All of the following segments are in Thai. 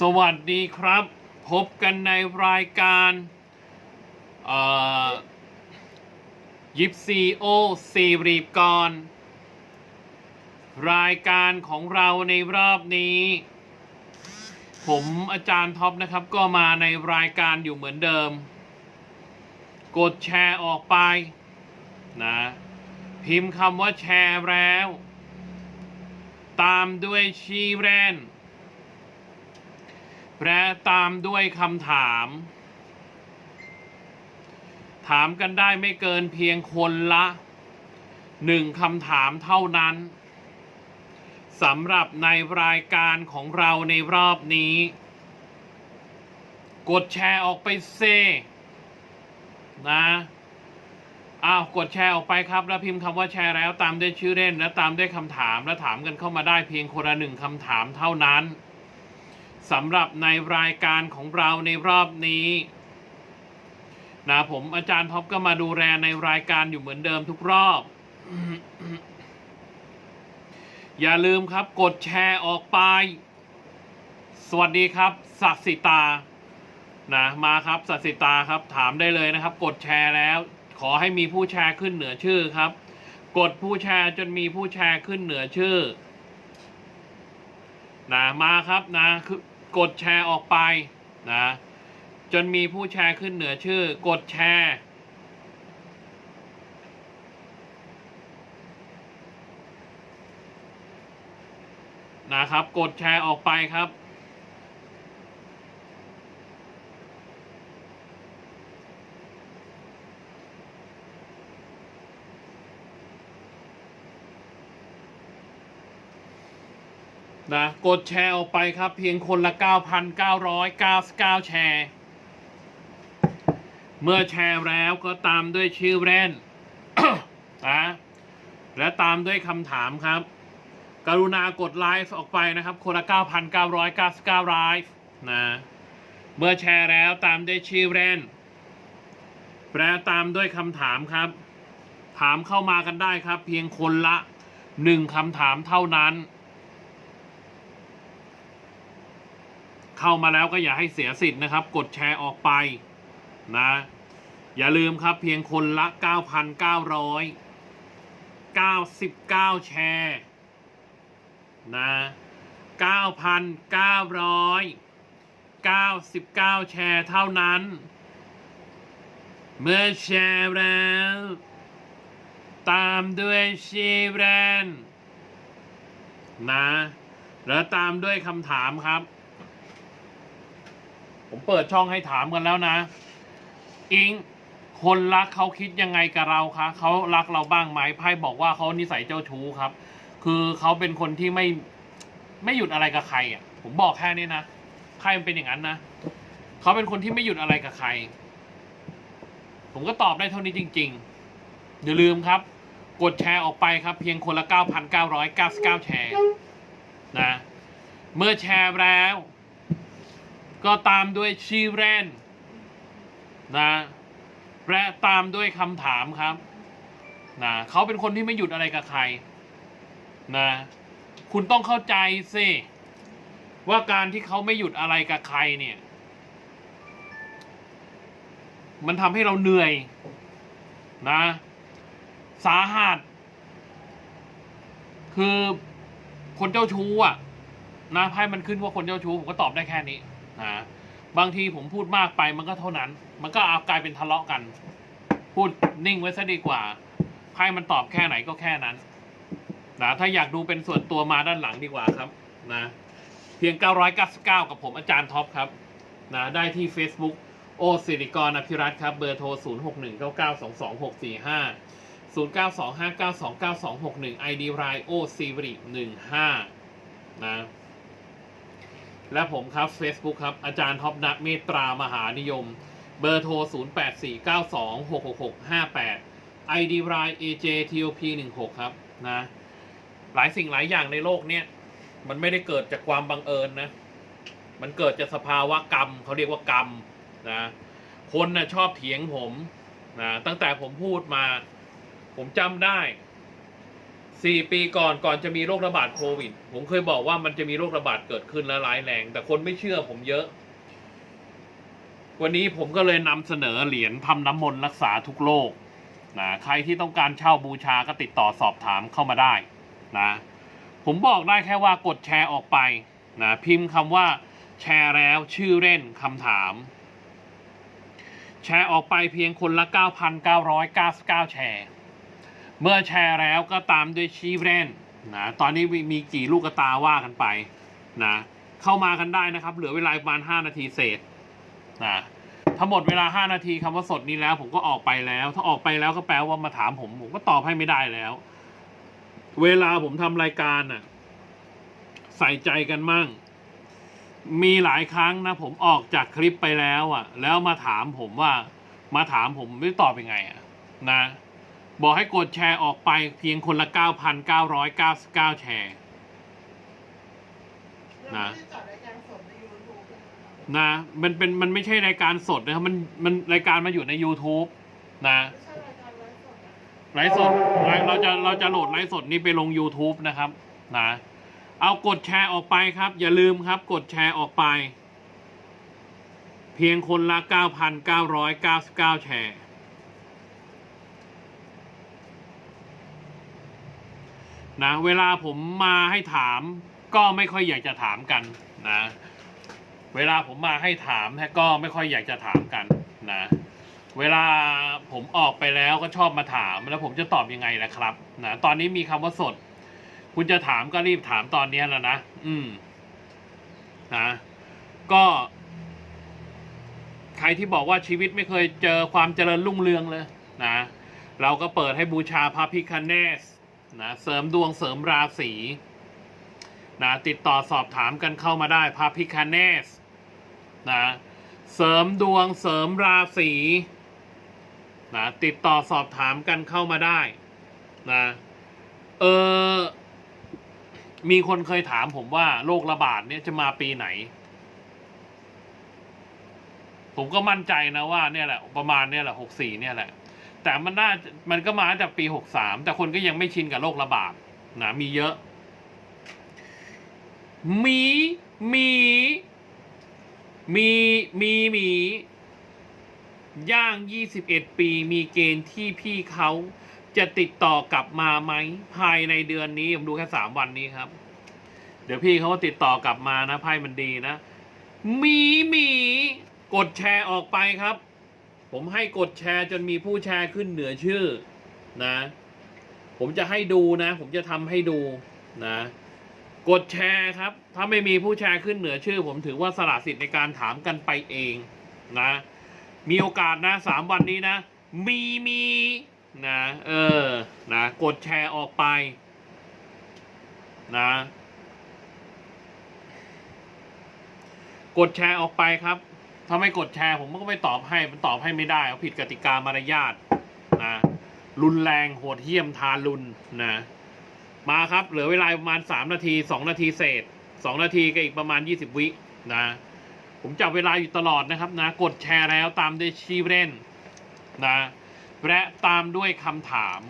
สวัสดีครับ พบกันในรายการยิปซีโอซีรีบกร รายการของเราในรอบนี้ ผมอาจารย์ท็อปนะครับ ก็มาในรายการอยู่เหมือนเดิม กดแชร์ออกไปนะ พิมพ์คำว่าแชร์แล้ว ตามด้วยชีแรน และตามด้วยคำถาม ถามกันได้ไม่เกินเพียงคนละหนึ่งคำถามเท่านั้นสำหรับในรายการของเราในรอบนี้ กดแชร์ออกไปเซนะอ้าวกดแชร์ออกไปครับ แล้วพิมพ์คำว่าแชร์แล้วตามด้วยชื่อเล่น และตามด้วยคำถาม และถามกันเข้ามาได้เพียงคนละหนึ่งคำถามเท่านั้น สำหรับในรายการของเราในรอบนี้นะผมอาจารย์ท็อปก็มาดูแลในรายการอยู่เหมือนเดิมทุกรอบ อย่าลืมครับกดแชร์ออกไป สวัสดีครับสัสิตานะมาครับสัสิตาครับถามได้เลยนะครับ กดแชร์แล้ว ขอให้มีผู้แชร์ขึ้นเหนือชื่อครับ กดผู้แชร์จนมีผู้แชร์ขึ้นเหนือชื่อนะมาครับนะคือ กดแชร์ออกไปนะจนมีผู้แชร์ขึ้นเหนือชื่อ กดแชร์ นะครับ กดแชร์ออกไปครับ นะกดแชร์ออกไปครับ เพียงคนละ 9,999 แชร์ เมื่อแชร์แล้วก็ตามด้วยชื่อแบรนด์นะและตามด้วยคำถามครับ กรุณากดไลฟ์ออกไปนะครับ คนละ 9,999 ไลฟ์นะเมื่อแชร์แล้วตามด้วยชื่อแบรนด์และตามด้วยคำถามครับ ถามเข้ามากันได้ครับ เพียงคนละหนึ่งคำถามเท่านั้น เข้ามาแล้วก็อย่าให้เสียสิทธิ์นะครับ กดแชร์ออกไปนะ อย่าลืมครับเพียงคนละ 9,999 แชร์นะ9,999 แชร์เท่านั้น เมื่อแชร์แล้วตามด้วยชีแบรนด์นะ แล้วตามด้วยคำถามครับ ผมเปิดช่องให้ถามกันแล้วนะ อิงคนรักเขาคิดยังไงกับเราคะเขารักเราบ้างไหมไพ่บอกว่าเขานิสัยเจ้าชู้ครับ คือเขาเป็นคนที่ไม่ไม่หยุดอะไรกับใครอะ ผมบอกแค่นี้นะไพ่มันเป็นอย่างนั้นนะเขาเป็นคนที่ไม่หยุดอะไรกับใคร ผมก็ตอบได้เท่านี้จริง ๆ อย่าลืมครับ กดแชร์ออกไปครับ เพียงคนละ 9,999 แชร์นะ เมื่อแชร์แล้ว ก็ตามด้วยชื่อแรนนะและตามด้วยคำถามครับนะเขาเป็นคนที่ไม่หยุดอะไรกับใครนะคุณต้องเข้าใจสิว่าการที่เขาไม่หยุดอะไรกับใครเนี่ย มันทำให้เราเหนื่อยนะ สาหัส คือคนเจ้าชู้อะนะไพ่มันขึ้นว่าคนเจ้าชู้ผมก็ตอบได้แค่นี้ นะบางทีผมพูดมากไปมันก็เท่านั้น มันก็เอากลายเป็นทะเลาะกัน พูดนิ่งไว้ซะดีกว่าไพ่มันตอบแค่ไหนก็แค่นั้นนะถ้าอยากดูเป็นส่วนตัวมาด้านหลังดีกว่าครับนะเพียง 999 กับผมอาจารย์ท็อปครับนะได้ที่ Facebook โอสิริกรอภิรัตครับ เบอร์โทร 0619922645 0925929261 ID รายโอซีริ15นะ และผมครับ Facebook ครับ อาจารย์ท็อปนักเมตตามหานิยม เบอร์โทร 0849266658 ID ราย AJTOP 16 ครับนะหลายสิ่งหลายอย่างในโลกเนี้ยมันไม่ได้เกิดจากความบังเอิญนะ มันเกิดจากสภาวะกรรม เขาเรียกว่ากรรมนะคนนะชอบเถียงผมนะตั้งแต่ผมพูดมา ผมจำได้ สี่ปีก่อนก่อนจะมีโรคระบาดโควิด ผมเคยบอกว่ามันจะมีโรคระบาดเกิดขึ้นและร้ายแรง แต่คนไม่เชื่อผมเยอะ วันนี้ผมก็เลยนำเสนอเหรียญทำน้ำมนต์รักษาทุกโรคนะใครที่ต้องการเช่าบูชาก็ติดต่อสอบถามเข้ามาได้นะผมบอกได้แค่ว่ากดแชร์ออกไปนะพิมพ์คำว่าแชร์แล้วชื่อเล่นคำถาม แชร์ออกไปเพียงคนละ 9,999 แชร์ เมื่อแชร์แล้วก็ตามด้วยชีเล่นนะตอนนี้มีมีกี่ลูกกระตาว่ากันไปนะเข้ามากันได้นะครับ เหลือเวลาประมาณ 5 นาทีเศษนะถ้าหมดเวลา 5 นาทีคำว่าสดนี้แล้ว ผมก็ออกไปแล้ว ถ้าออกไปแล้วก็แปลว่ามาถามผมผมก็ตอบให้ไม่ได้แล้ว เวลาผมทำรายการน่ะใส่ใจกันมั่ง มีหลายครั้งนะ ผมออกจากคลิปไปแล้วอะ แล้วมาถามผมว่า มาถามผมไม่ตอบยังไงอะ นะ บอกให้กดแชร์ออกไปเพียงคนละ 9,999 แชร์ นะเราไม่ได้จัดรายการสดใน YouTube นะ มันเป็นมันไม่ใช่รายการสดนะครับ มันมันรายการมาอยู่ใน YouTube นะไม่ใช่รายการไลฟ์สดนะไลสดเราจะเราจะโหลดไลฟ์สดนี้ไปลง YouTube นะครับ นะ เอากดแชร์ออกไปครับ อย่าลืมครับ กดแชร์ออกไป เพียงคนละ 9,999 แชร์ นะเวลาผมมาให้ถาม ก็ไม่ค่อยอยากจะถามกันนะเวลาผมมาให้ถามก็ไม่ค่อยอยากจะถามกันนะเวลาผมออกไปแล้วก็ชอบมาถามแล้วผมจะตอบยังไงล่ะครับนะตอนนี้มีคำว่าสด คุณจะถามก็รีบถามตอนนี้แล้วนะอืมนะก็ ใครที่บอกว่าชีวิตไม่เคยเจอความเจริญรุ่งเรืองเลยนะเราก็เปิดให้บูชาพระพิคเนส นะเสริมดวงเสริมราศีนะติดต่อสอบถามกันเข้ามาได้พระพิคเนสนะเสริมดวงเสริมราศีนะติดต่อสอบถามกันเข้ามาได้นะเออมีคนเคยถามผมว่าโรคระบาดเนี่ยจะมาปีไหน ผมก็มั่นใจนะว่าเนี่ยแหละประมาณเนี่ยแหละหกสี่เนี่ยแหละ แต่มันน่ามันก็มาจากปีหกสามแต่คนก็ยังไม่ชินกับโรคระบาดนะมีเยอะมีมีมีมีมีย่าง 21 ปี มีเกณฑ์ที่พี่เขาจะติดต่อกลับมาไหม ภายในเดือนนี้ ผมดูแค่สามวันนี้ครับ เดี๋ยวพี่เขาก็ติดต่อกลับมานะไพ่มันดีนะ มีมี กดแชร์ออกไปครับ ผมให้กดแชร์จนมีผู้แชร์ขึ้นเหนือชื่อนะ ผมจะให้ดูนะ ผมจะทำให้ดูนะ กดแชร์ครับ ถ้าไม่มีผู้แชร์ขึ้นเหนือชื่อ ผมถือว่าสละสิทธิ์ในการถามกันไปเองนะ มีโอกาสนะสามวันนี้นะ มีมีนะเออนะกดแชร์ออกไปนะ กดแชร์ออกไปครับ ถ้าไม่กดแชร์ผมก็ไม่ตอบให้มันตอบให้ไม่ได้เอาผิดกติกามารยาทนะรุนแรงโหดเหี้ยมทารุณนะ มาครับเหลือเวลาประมาณสามนาทีสองนาทีเศษสองนาทีก็อีกประมาณยี่สิบวินะ ผมจับเวลาอยู่ตลอดนะครับนะ กดแชร์แล้วตามด้วยชีเล่นนะและตามด้วยคำถาม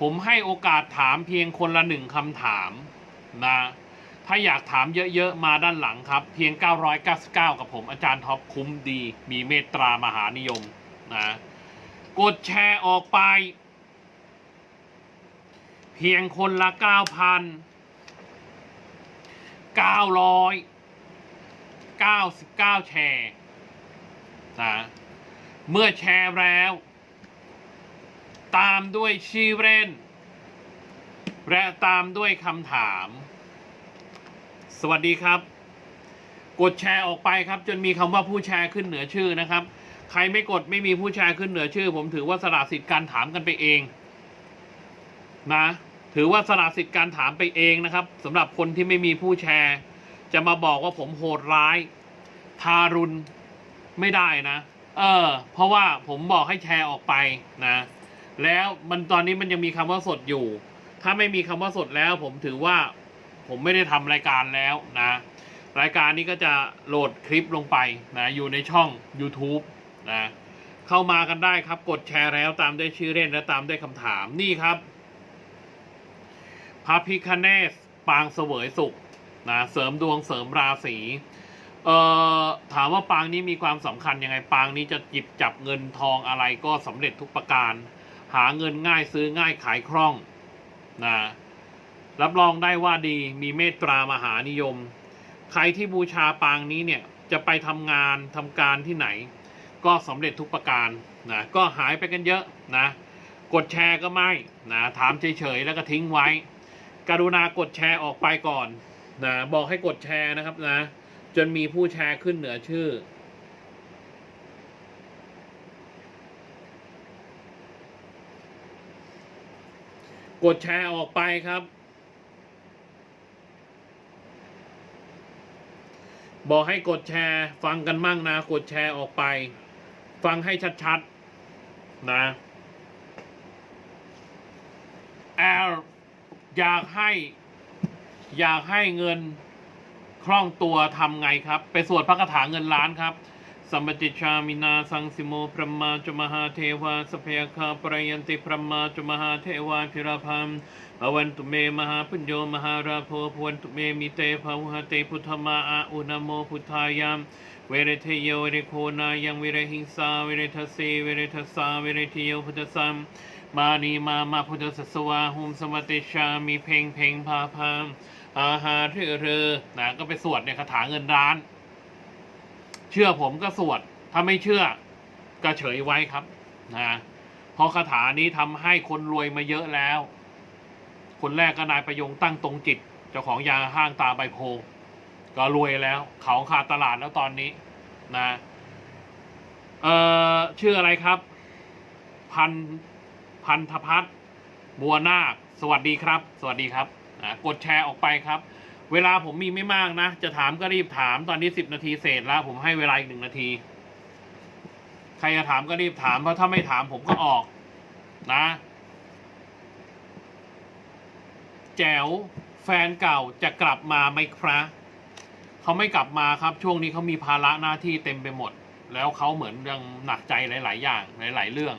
ผมให้โอกาสถามเพียงคนละหนึ่งคำถามนะ ถ้าอยากถามเยอะๆ มาด้านหลังครับ เพียง 999 กับผมอาจารย์ท็อปคุ้มดี มีเมตตามหานิยมนะกดแชร์ออกไป เพียงคนละ9,000 999 แชร์นะเมื่อแชร์แล้ว ตามด้วยชื่อเล่น และตามด้วยคำถาม สวัสดีครับ กดแชร์ออกไปครับ จนมีคำว่าผู้แชร์ขึ้นเหนือชื่อนะครับ ใครไม่กดไม่มีผู้แชร์ขึ้นเหนือชื่อ ผมถือว่าสละสิทธิ์การถามกันไปเองนะถือว่าสละสิทธิ์การถามไปเองนะครับสำหรับคนที่ไม่มีผู้แชร์ จะมาบอกว่าผมโหดร้าย ทารุณไม่ได้นะ เออ เพราะว่าผมบอกให้แชร์ออกไปนะ แล้วมันตอนนี้มันยังมีคำว่าสดอยู่ ถ้าไม่มีคำว่าสดแล้ว ผมถือว่า ผมไม่ได้ทำรายการแล้วนะ รายการนี้ก็จะโหลดคลิปลงไปนะ อยู่ในช่อง YouTube นะ เข้ามากันได้ครับกดแชร์แล้วตามด้วยชื่อเล่นและตามด้วยคำถามนี่ครับพระพิคเนสปางเสวยสุขนะเสริมดวงเสริมราศีเอ่อถามว่าปางนี้มีความสำคัญยังไงปางนี้จะหยิบจับเงินทองอะไรก็สำเร็จทุกประการ หาเงินง่ายซื้อง่ายขายคล่องนะ รับรองได้ว่าดีมีเมตตามหานิยม ใครที่บูชาปางนี้เนี่ยจะไปทำงานทำการที่ไหน ก็สำเร็จทุกประการนะก็หายไปกันเยอะนะ กดแชร์ก็ไม่นะถามเฉยๆแล้วก็ทิ้งไว้ กรุณากดแชร์ออกไปก่อนนะบอกให้กดแชร์นะครับนะ จนมีผู้แชร์ขึ้นเหนือชื่อ กดแชร์ออกไปครับ บอกให้กดแชร์ ฟังกันมั่งนะ กดแชร์ออกไป ฟังให้ชัดๆ นะแอลอยากให้ อยากให้เงินคล่องตัวทำไงครับ ไปสวดพระคาถาเงินล้านครับ สัมปติชามินาสังสิโมพระมาจมหาเทวาสพยคาปรยันติพระมาจมหาเทวาพิราพัมอวันตุเมมหาพุญโยมหาราโพพวันตุเมมิเตภาวหเตพุทธมาอาอุณโมพุทธายามเวรเทโยเวรโคนายังเวรหิงสาเวรทัสเสเวรทัสสาเวรเทโยพุทธสัมมานีมามาพุทธสัสวาหุมสมติชามีเพลงเพลงพาพามอาหาเรือเรือนะก็ไปสวดในคาถาเงินร้าน เชื่อผมก็สวด ถ้าไม่เชื่อก็เฉยไว้ครับนะเพราะคาถานี้ทำให้คนรวยมาเยอะแล้ว คนแรกก็นายประยงตั้งตรงจิต เจ้าของยาห้างตาใบโพ ก็รวยแล้ว เขาขาดตลาดแล้วตอนนี้นะเอ่อชื่ออะไรครับ พันพันธพัฒน์บัวนาค สวัสดีครับ สวัสดีครับนะกดแชร์ออกไปครับ เวลาผมมีไม่มากนะ จะถามก็รีบถามตอนนี้สิบนาทีเศษแล้วผมให้เวลาอีกหนึ่งนาที ใครจะถามก็รีบถามเพราะถ้าไม่ถามผมก็ออก นะ แจ๋วแฟนเก่าจะกลับมาไหมครับเขาไม่กลับมาครับ ช่วงนี้เขามีภาระหน้าที่เต็มไปหมด แล้วเขาเหมือนยังหนักใจหลาย ๆ อย่างหลาย ๆ เรื่อง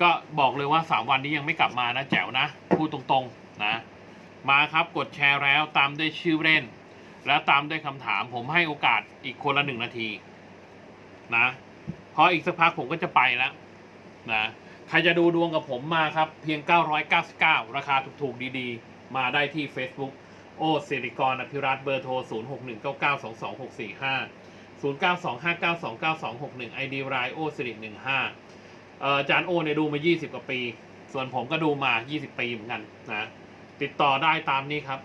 ก็บอกเลยว่าสามวันนี้ยังไม่กลับมานะแจ๋วนะพูดตรง ๆ นะ มาครับกดแชร์แล้วตามด้วยชื่อเล่น แล้วตามด้วยคำถามผมให้โอกาสอีกคนละหนึ่งนาทีนะเพราะอีกสักพักผมก็จะไปแล้วนะใครจะดูดวงกับผมมาครับ เพียง 999 ราคาถูกๆดีๆ มาได้ที่ Facebook โอสิริกรอภิรัตน์เบอร์โทร 0619922645 0925929261 ID รายโอสิริ15เอ่ออาจารย์โอเนี่ยดูมา 20 กว่าปี ส่วนผมก็ดูมา 20 ปีเหมือนกันนะ ติดต่อได้ตามนี้ครับ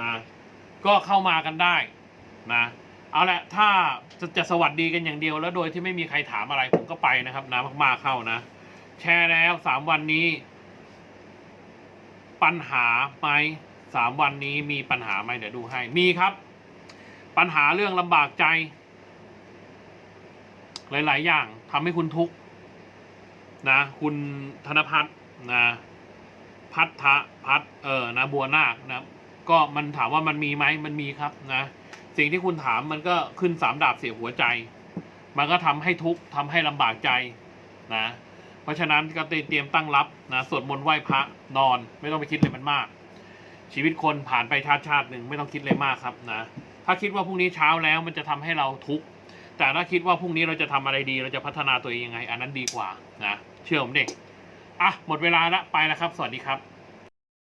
นะก็เข้ามากันได้นะเอาละถ้าจะจะสวัสดีกันอย่างเดียวแล้วโดยที่ไม่มีใครถามอะไรผมก็ไปนะครับนะมากๆเข้านะ แชร์แล้วสามวันนี้ ปัญหาไหมสามวันนี้มีปัญหาไหมเดี๋ยวดูให้มีครับ ปัญหาเรื่องลำบากใจ หลาย ๆ อย่างทำให้คุณทุกข์นะ คุณธนพัฒน์นะ พัทธะพัทเออนะบัวนาคนะก็มันถามว่ามันมีไหมมันมีครับนะสิ่งที่คุณถามมันก็ขึ้นสามดาบเสียหัวใจ มันก็ทำให้ทุกข์ทำให้ลำบากใจนะเพราะฉะนั้นก็เตรียมตั้งรับนะสวดมนต์ไหว้พระนอน ไม่ต้องไปคิดเลยมันมาก ชีวิตคนผ่านไปชาติชาติหนึ่งไม่ต้องคิดเลยมากครับนะถ้าคิดว่าพรุ่งนี้เช้าแล้วมันจะทำให้เราทุกข์แต่ถ้าคิดว่าพรุ่งนี้เราจะทำอะไรดี เราจะพัฒนาตัวเองยังไง อันนั้นดีกว่านะเชื่อผมเด็ก อะหมดเวลาละไปแล้วครับ สวัสดีครับ